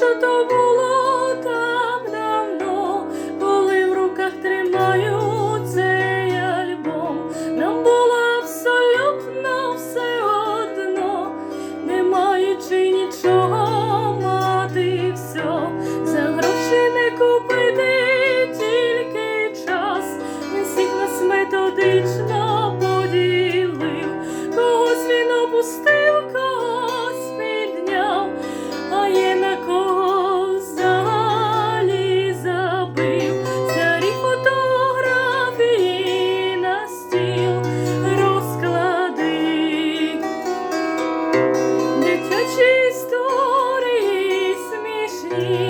що то було там, давно, коли в руках тримаю цей альбом, нам було абсолютно все одно, не маючи нічого мати, все за гроші не купити тільки час, він всіх нас методично. Дитячі історії смішні.